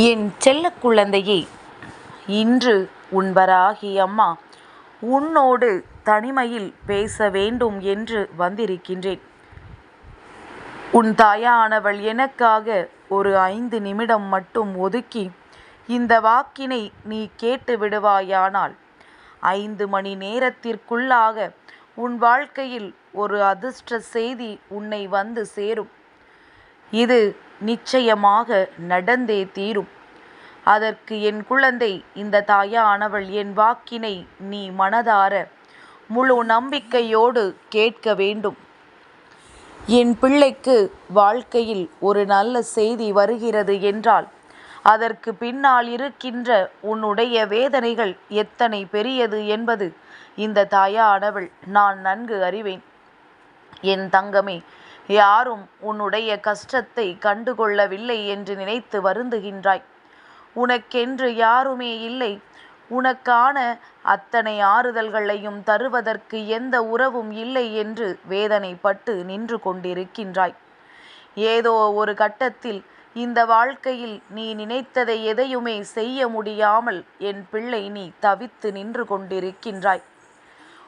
என் செல்ல குழந்தையே இன்று உன்பராகி அம்மா உன்னோடு தனிமையில் பேச வேண்டும் என்று வந்திருக்கின்றேன். உன் தாயானவள் எனக்காக ஒரு ஐந்து நிமிடம் மட்டும் ஒதுக்கி இந்த வாக்கினை நீ கேட்டு விடுவாயானால் ஐந்து மணி நேரத்திற்குள்ளாக உன் வாழ்க்கையில் ஒரு அதிர்ஷ்ட செய்தி உன்னை வந்து சேரும். இது நிச்சயமாக நடந்தே தீரும். அதற்கு என் குழந்தை இந்த தாயானவள் என் வாக்கினை நீ மனதார முழு நம்பிக்கையோடு கேட்க வேண்டும். என் பிள்ளைக்கு வாழ்க்கையில் ஒரு நல்ல செய்தி வருகிறது என்றால் அதற்கு பின்னால் இருக்கின்ற உன்னுடைய வேதனைகள் எத்தனை பெரியது என்பது இந்த தாயானவள் நான் நன்கு அறிவேன். என் தங்கமே யாரும் உன்னுடைய கஷ்டத்தை கண்டுகொள்ளவில்லை என்று நினைத்து வருந்துகின்றாய். உனக்கென்று யாருமே இல்லை. உனக்கான அத்தனை ஆறுதல்களையும் தருவதற்கு எந்த உறவும் இல்லை என்று வேதனைப்பட்டு நின்று கொண்டிருக்கின்றாய். ஏதோ ஒரு கட்டத்தில் இந்த வாழ்க்கையில் நீ நினைத்ததை எதையுமே செய்ய முடியாமல் என் பிள்ளை நீ தவித்து நின்று கொண்டிருக்கின்றாய்.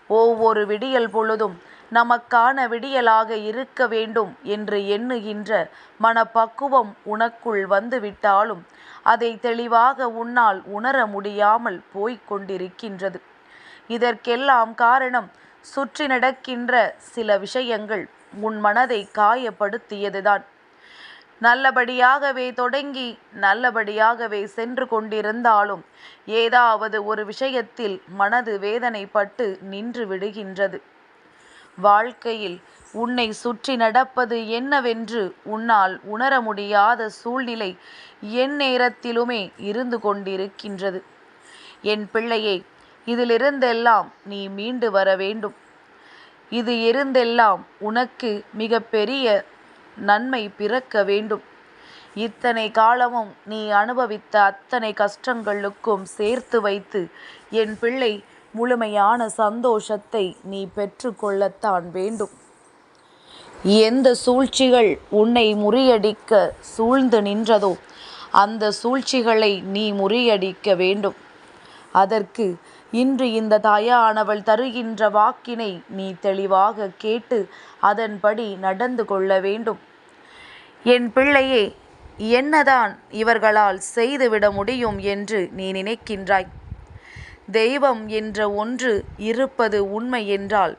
ஒவ்வொரு விடியல் பொழுதும் நமக்கான விடியலாக இருக்க வேண்டும் என்று எண்ணுகின்ற மனப்பக்குவம் உனக்குள் வந்துவிட்டாலும் அதை தெளிவாக உன்னால் உணர முடியாமல் போய்க் கொண்டிருக்கின்றது. இதற்கெல்லாம் காரணம் சுற்றி நடக்கின்ற சில விஷயங்கள் உன் மனதை காயப்படுத்தியதுதான். நல்லபடியாகவே தொடங்கி நல்லபடியாகவே சென்று கொண்டிருந்தாலும் ஏதாவது ஒரு விஷயத்தில் மனது வேதனைப்பட்டு நின்று விடுகின்றது. வாழ்க்கையில் உன்னை சுற்றி நடப்பது என்னவென்று உன்னால் உணர முடியாத சூழ்நிலை என் நேரத்திலுமே இருந்து கொண்டிருக்கின்றது. என் பிள்ளையே இதிலிருந்தெல்லாம் நீ மீண்டு வர வேண்டும். இது இருந்தெல்லாம் உனக்கு மிக பெரிய நன்மை பிறக்க வேண்டும். இத்தனை காலமும் நீ அனுபவித்த அத்தனை கஷ்டங்களுக்கும் சேர்த்து வைத்து என் பிள்ளை முழுமையான சந்தோஷத்தை நீ பெற்றுக்கொள்ளத்தான் வேண்டும். எந்த சூழ்ச்சிகள் உன்னை முறியடிக்க சூழ்ந்து நின்றதோ அந்த சூழ்ச்சிகளை நீ முறியடிக்க வேண்டும். அதற்கு இன்று இந்த தாயானவள் தருகின்ற வாக்கினை நீ தெளிவாக கேட்டு அதன்படி நடந்து கொள்ள வேண்டும். என் பிள்ளையே என்னதான் இவர்களால் செய்துவிட முடியும் என்று நீ நினைக்கின்றாய்? தெய்வம் என்ற ஒன்று இருப்பது உண்மை என்றால்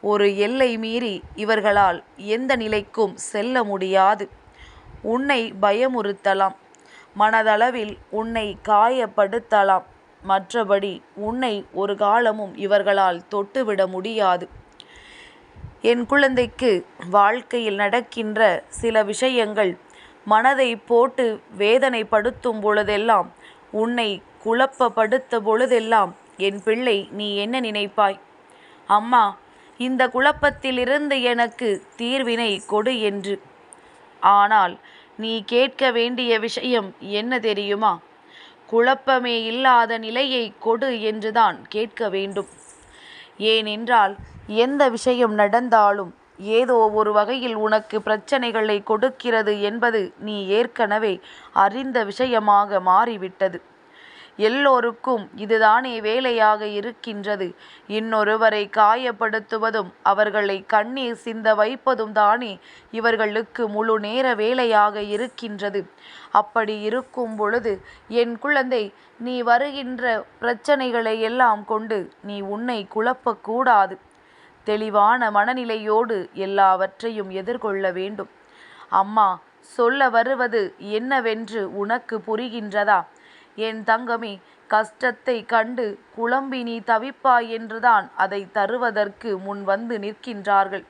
ஒரு எல்லை மீறி இவர்களால் எந்த நிலைக்கும் செல்ல முடியாது. உன்னை பயமுறுத்தலாம். மனதளவில் உன்னை காயப்படுத்தலாம். மற்றபடி உன்னை ஒரு காலமும் இவர்களால் தொட்டுவிட முடியாது. என் குழந்தைக்கு வாழ்க்கையில் நடக்கின்ற சில விஷயங்கள் மனதை போட்டு வேதனைப்படுத்தும் பொழுதெல்லாம் உன்னை குழப்பப்படுத்த பொழுதெல்லாம் என் பிள்ளை நீ என்ன நினைப்பாய்? அம்மா இந்த குழப்பத்திலிருந்து எனக்கு தீர்வினை கொடு என்று. ஆனால் நீ கேட்க வேண்டிய விஷயம் என்ன தெரியுமா? குழப்பமே இல்லாத நிலையை கொடு என்றுதான் கேட்க வேண்டும். ஏனென்றால் எந்த விஷயம் நடந்தாலும் ஏதோ ஒரு வகையில் உனக்கு பிரச்சனைகளை கொடுக்கிறது என்பது நீ ஏற்கனவே அறிந்த விஷயமாக மாறிவிட்டது. எல்லோருக்கும் இதுதானே வேலையாக இருக்கின்றது. இன்னொருவரை காயப்படுத்துவதும் அவர்களை கண்ணீர் சிந்த வைப்பதும் தானே இவர்களுக்கு முழு நேர வேலையாக இருக்கின்றது. அப்படி இருக்கும் பொழுது என் குழந்தை நீ வருகின்ற பிரச்சனைகளை எல்லாம் கொண்டு நீ உன்னை குழப்பக்கூடாது. தெளிவான மனநிலையோடு எல்லாவற்றையும் எதிர்கொள்ள வேண்டும். அம்மா சொல்ல வருவது என்னவென்று உனக்கு புரிகின்றதா? என் தங்கமே கஷ்டத்தை கண்டு குழம்பி நீ தவிப்பாய் என்றுதான் அதை தருவதற்கு முன் வந்து நிற்கின்றார்கள்.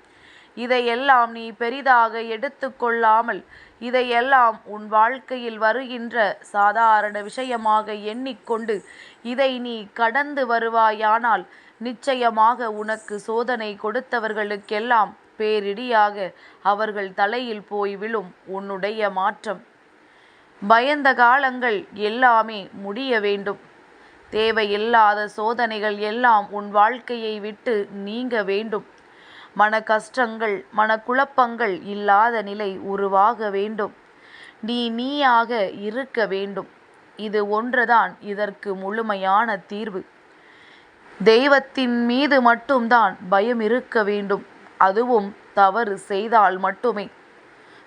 இதையெல்லாம் நீ பெரிதாக எடுத்துக்கொள்ளாமல் இதையெல்லாம் உன் வாழ்க்கையில் வருகின்ற சாதாரண விஷயமாக எண்ணிக்கொண்டு இதை நீ கடந்து வருவாயானால் நிச்சயமாக உனக்கு சோதனை கொடுத்தவர்களுக்கெல்லாம் பேரிடியாக அவர்கள் தலையில் போய் விழும் உன்னுடைய மாற்றம். பயந்த காலங்கள் எல்லாமே முடிய வேண்டும். தேவையில்லாத சோதனைகள் எல்லாம் உன் வாழ்க்கையை விட்டு நீங்க வேண்டும். மன கஷ்டங்கள் மனக்குழப்பங்கள் இல்லாத நிலை உருவாக வேண்டும். நீ நீயாக இருக்க வேண்டும். இது ஒன்றுதான் இதற்கு முழுமையான தீர்வு. தெய்வத்தின் மீது மட்டும்தான் பயம் இருக்க வேண்டும். அதுவும் தவறு செய்தால் மட்டுமே.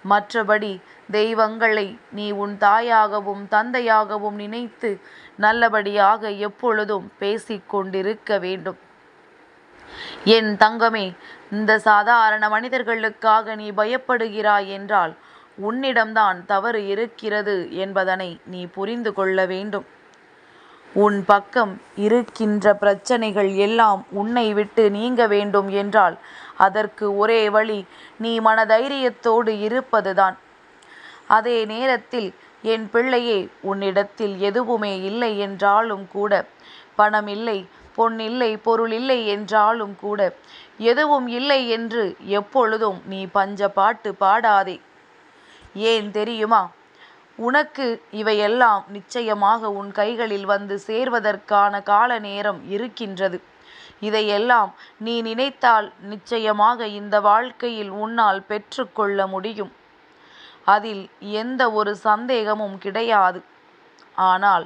மற்றபடி தெய்வங்களை நீ உன் தாயாகவும் தந்தையாகவும் நினைத்து நல்லபடியாக எப்பொழுதும் பேசிக்கொண்டிருக்க வேண்டும். என் தங்கமே இந்த சாதாரண மனிதர்களுக்காக நீ பயப்படுகிறாய் என்றால் உன்னிடம்தான் தவறு இருக்கிறது என்பதனை நீ புரிந்து கொள்ள வேண்டும். உன் பக்கம் இருக்கின்ற பிரச்சனைகள் எல்லாம் உன்னை விட்டு நீங்க வேண்டும் என்றால் அதற்கு ஒரே வழி நீ மனதைரியத்தோடு இருப்பதுதான். அதே நேரத்தில் என் பிள்ளையே உன்னிடத்தில் எதுவுமே இல்லை என்றாலும் கூட பணம் இல்லை பொன் இல்லை பொருள் இல்லை என்றாலும் கூட எதுவும் இல்லை என்று எப்பொழுதும் நீ பஞ்ச பாட்டு பாடாதே. ஏன் தெரியுமா? உனக்கு இவையெல்லாம் நிச்சயமாக உன் கைகளில் வந்து சேர்வதற்கான கால நேரம் இருக்கின்றது. இதையெல்லாம் நீ நினைத்தால் நிச்சயமாக இந்த வாழ்க்கையில் உன்னால் பெற்றுக்கொள்ள முடியும். அதில் எந்த ஒரு சந்தேகமும் கிடையாது. ஆனால்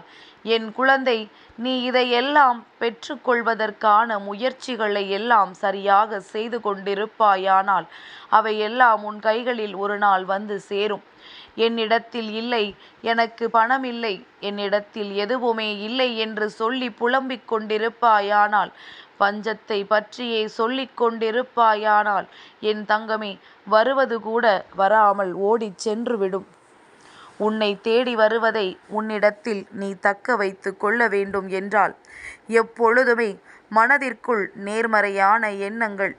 என் குழந்தை நீ இதையெல்லாம் பெற்றுக்கொள்வதற்கான முயற்சிகளை எல்லாம் சரியாக செய்து கொண்டிருப்பாயானால் அவையெல்லாம் உன் கைகளில் ஒரு நாள் வந்து சேரும். என்னிடத்தில் இல்லை எனக்கு பணம் இல்லை என்னிடத்தில் எதுவுமே இல்லை என்று சொல்லி புலம்பிக் கொண்டிருப்பாயானால் பஞ்சத்தை பற்றியே சொல்லிக் கொண்டிருப்பாயானால் என் தங்கமே வருவது கூட வராமல் ஓடிச் சென்றுவிடும். உன்னை தேடி வருவதை உன்னிடத்தில் நீ தக்க வைத்து கொள்ள வேண்டும் என்றால் எப்பொழுதுமே மனதிற்குள் நேர்மறையான எண்ணங்கள்.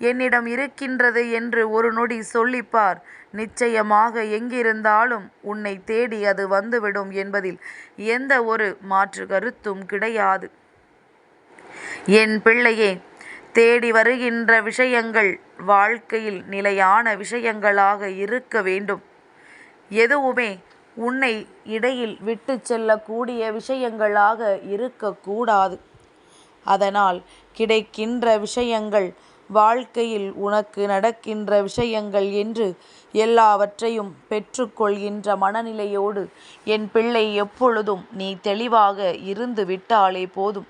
என்னிடம் இருக்கின்றது என்று ஒரு நொடி சொல்லிப்பார். நிச்சயமாக எங்கிருந்தாலும் உன்னை தேடி அது வந்துவிடும் என்பதில் எந்த ஒரு மாற்று கருத்தும் கிடையாது. என் பிள்ளையே தேடி வருகின்ற விஷயங்கள் வாழ்க்கையில் நிலையான விஷயங்களாக இருக்க வேண்டும். எதுவுமே உன்னை இடையில் விட்டு செல்லக்கூடிய விஷயங்களாக இருக்கக்கூடாது அதனால் கிடைக்கின்ற விஷயங்கள் வாழ்க்கையில் உனக்கு நடக்கின்ற விஷயங்கள் என்று எல்லாவற்றையும் பெற்றுக்கொள்கின்ற மனநிலையோடு என் பிள்ளை எப்பொழுதும் நீ தெளிவாக இருந்து விட்டாலே போதும்.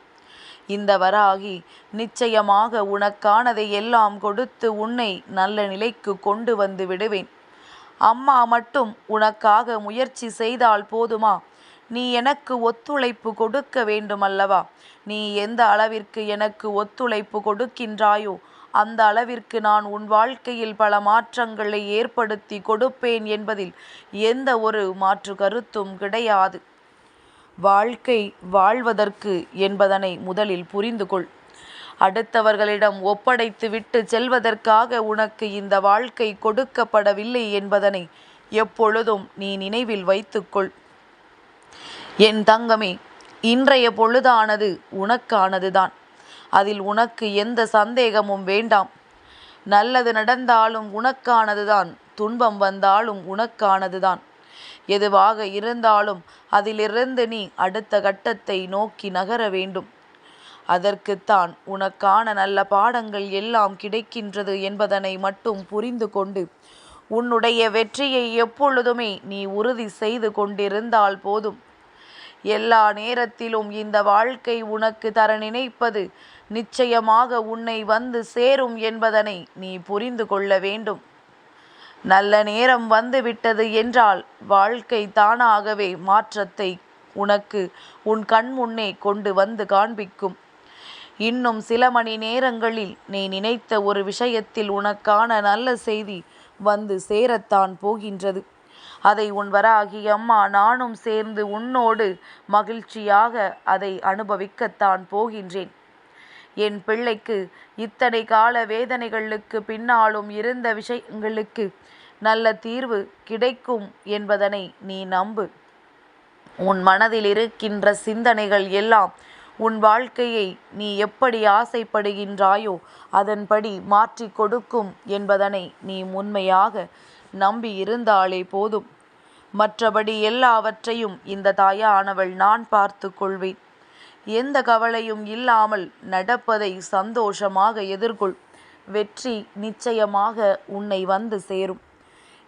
இந்த வராகி நிச்சயமாக உனக்கானதை எல்லாம் கொடுத்து உன்னை நல்ல நிலைக்கு கொண்டு வந்து விடுவேன். அம்மா மட்டும் உனக்காக முயற்சி செய்தால் போதுமா? நீ எனக்கு ஒத்துழைப்பு கொடுக்க வேண்டுமல்லவா? நீ எந்த அளவிற்கு எனக்கு ஒத்துழைப்பு கொடுக்கின்றாயோ அந்த அளவிற்கு நான் உன் வாழ்க்கையில் பல மாற்றங்களை ஏற்படுத்தி கொடுப்பேன் என்பதில் எந்த ஒரு மாற்று கருத்தும் கிடையாது. வாழ்க்கை வாழ்வதற்கு என்பதனை முதலில் புரிந்து கொள். அடுத்தவர்களிடம் ஒப்படைத்து விட்டு செல்வதற்காக உனக்கு இந்த வாழ்க்கை கொடுக்கப்படவில்லை என்பதனை எப்பொழுதும் நீ நினைவில் வைத்துக்கொள் என் தங்கமே இன்றைய பொழுதானது உனக்கானதுதான். அதில் உனக்கு எந்த சந்தேகமும் வேண்டாம். நல்லது நடந்தாலும் உனக்கானதுதான். துன்பம் வந்தாலும் உனக்கானதுதான். எதுவாக இருந்தாலும் அதிலிருந்து நீ அடுத்த கட்டத்தை நோக்கி நகர வேண்டும். அதற்குத்தான் உனக்கான நல்ல பாடங்கள் எல்லாம் கிடைக்கின்றது என்பதனை மட்டும் புரிந்து கொண்டு உன்னுடைய வெற்றியை எப்பொழுதுமே நீ உறுதி செய்து கொண்டிருந்தால் போதும். எல்லா நேரத்திலும் இந்த வாழ்க்கை உனக்கு தர நினைப்பது நிச்சயமாக உன்னை வந்து சேரும் என்பதனை நீ புரிந்து கொள்ள வேண்டும். நல்ல நேரம் வந்துவிட்டது என்றால் வாழ்க்கை தானாகவே மாற்றத்தை உனக்கு உன் கண் முன்னே கொண்டு வந்து காண்பிக்கும். இன்னும் சில மணி நேரங்களில் நீ நினைத்த ஒரு விஷயத்தில் உனக்கான நல்ல செய்தி வந்து சேரத்தான் போகின்றது. அதை உன் வராகி அம்மா நானும் சேர்ந்து உன்னோடு மகிழ்ச்சியாக அதை அனுபவிக்கத்தான் போகின்றேன். என் பிள்ளைக்கு இத்தனை கால வேதனைகளுக்கு பின்னாலும் இருந்த விஷயங்களுக்கு நல்ல தீர்வு கிடைக்கும் என்பதனை நீ நம்பு. உன் மனதில் இருக்கின்ற சிந்தனைகள் எல்லாம் உன் வாழ்க்கையை நீ எப்படி ஆசைப்படுகின்றாயோ அதன்படி மாற்றி கொடுக்கும் என்பதனை நீ உண்மையாக நம்பி இருந்தாலே போதும். மற்றபடி எல்லாவற்றையும் இந்த தாயானவள் நான் பார்த்து கொள்வேன். எந்த கவலையும் இல்லாமல் நடப்பதை சந்தோஷமாக எதிர்கொள். வெற்றி நிச்சயமாக உன்னை வந்து சேரும்.